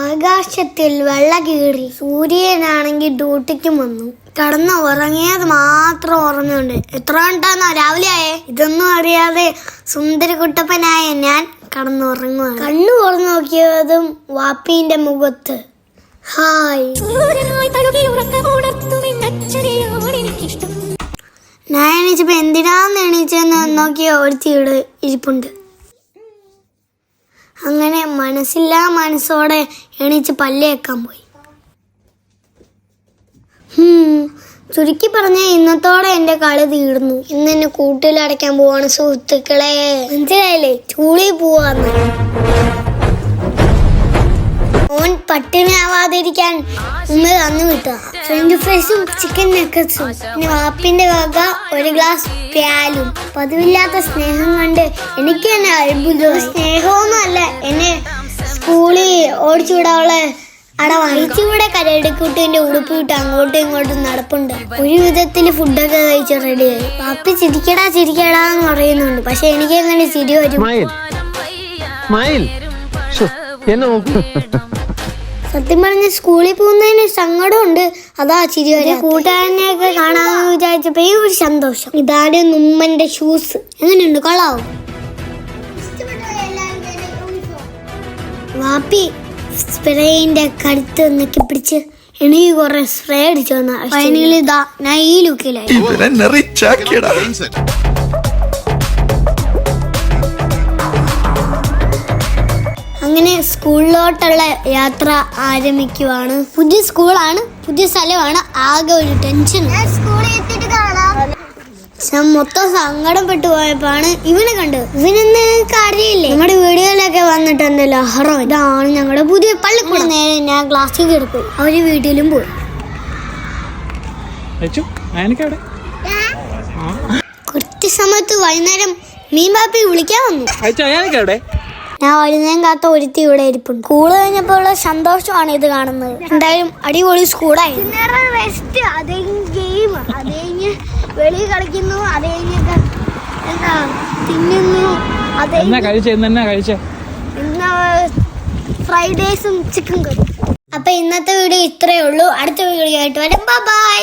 ആകാശത്തിൽ വെള്ള കീറി സൂര്യനാണെങ്കിൽ ഡ്യൂട്ടിക്ക് വന്നു. കടന്ന് ഉറങ്ങിയത് മാത്രം ഓർമ്മയുണ്ട്. എത്ര കണ്ടാന്നോ രാവിലെ ആയേ ഇതൊന്നും അറിയാതെ സുന്ദര കുട്ടപ്പനായ ഞാൻ കടന്നുറങ്ങുക കണ്ണു തുറന്നു നോക്കിയതും വാപ്പീന്റെ മുഖത്ത്. ഹായ്. ഞാൻ എണീച്ചപ്പോ എന്തിനാന്ന് എണീച്ചെന്ന് നോക്കിയ ഒരു തീട് ഇരിപ്പുണ്ട്. അങ്ങനെ മനസ്സില്ലാ മനസ്സോടെ എണീച്ച് പല്ലേക്കാൻ പോയി. ചുരുക്കി പറഞ്ഞ ഇന്നത്തോടെ എന്റെ കളി തീർന്നു. ഇന്ന് എന്നെ കൂട്ടിലടയ്ക്കാൻ പോവാണ് സുഹൃത്തുക്കളെ. മനസ്സിലായില്ലേ? ചൂളി പോവാന്ന്. ഓൻ പട്ടിണി ആവാതിരിക്കാൻ ഉമ്മ തന്നു വിട്ട ഫ്രഞ്ച് ഫ്രൈസും ചിക്കൻ നക്കറ്റ്സും പിന്നെ വാപ്പിന്റെ വക ഒരു ഗ്ലാസ് പ്യാലും പതിവില്ലാത്ത സ്നേഹം എനിക്ക് തന്നെ അത്ഭുതമായി. സ്നേഹമൊന്നുമല്ല എന്നെ സ്കൂളിൽ ഓടിച്ചു അവിടെ അടവായിച്ചൂടെ കരടിക്കുട്ടിന്റെ ഉടുപ്പ് ഇട്ട് അങ്ങോട്ടും ഇങ്ങോട്ടും നടപ്പുണ്ട്. ഒരു വിധത്തിൽ ഫുഡൊക്കെ കഴിച്ച് റെഡിയായി. പാപ്പി ചിരിക്കടാ ചിരിക്കടാ എന്ന് പറയുന്നുണ്ട്. പക്ഷെ എനിക്ക് എങ്ങനെ ചിരി വരും? സത്യം പറഞ്ഞ സ്കൂളിൽ പോകുന്നതിന് സങ്കടമുണ്ട്. അതാ ചിരി വരെ. കൂട്ടുകാരനെയൊക്കെ കാണാമെന്ന് വിചാരിച്ചപ്പോ ഈ ഒരു സന്തോഷം. ഇതാണ് നുമ്മന്റെ ഷൂസ് എങ്ങനെയുണ്ട്? കൊള്ളാവോ? വാപ്പി സ്പ്രേയിന്റെ കടുത്ത് നിക്കി പിടിച്ച് എനിക്ക് കുറെ സ്പ്രേ അടിച്ചു വന്ന ഫൈനലി ഇതാ ഞാൻ ഈ ലുക്കിലായി അങ്ങനെ സ്കൂളിലോട്ടുള്ള യാത്ര ആരംഭിക്കുവാണ്. പുതിയ സ്കൂളാണ് പുതിയ സ്ഥലമാണ് ആകെ ഒരു ടെൻഷൻ ഞാൻ മൊത്തം സങ്കടപ്പെട്ടു പോയപ്പോഴാണ് ഇവനെ കണ്ടത്. ഇവനെന്ന് കാര്യമില്ലേ നമ്മുടെ വീടുകളിലൊക്കെ വന്നിട്ടുണ്ട് ലഹറോ. ഇതാണ് ഞങ്ങളുടെ പുതിയ പള്ളിക്കൂടം. നേരെ ഞാൻ ക്ലാസ്സിൽ കിടക്കും അവർ വീട്ടിലും പോയി. കുറച്ച് സമയത്ത് കൃത്യസമയത്ത് വൈകുന്നേരം മീൻ പാപ്പി വിളിക്കാൻ വന്നു. ഞാൻ വൈകുന്നേരം കാത്ത ഒരുത്തി ഇവിടെ ഇരിപ്പുണ്ട്. സ്കൂൾ കഴിഞ്ഞപ്പോൾ ഉള്ള സന്തോഷമാണ് ഇത് കാണുന്നത്. എന്തായാലും അടിപൊളി സ്കൂളായി റെസ്റ്റ് അത് ഗെയിം അത് വെളി കളിക്കുന്നു അത് കഴിഞ്ഞിട്ട് എന്താ തിന്നുന്നു അത് എന്നാ കഴിച്ചേ എന്നാ കഴിച്ചേ? ഇന്ന് ഫ്രൈഡ് ചിക്കൻ കറി. അപ്പൊ ഇന്നത്തെ വീഡിയോ ഇത്രയേ ഉള്ളൂ. അടുത്ത വീഡിയോ ആയിട്ട് വരാം ബൈ.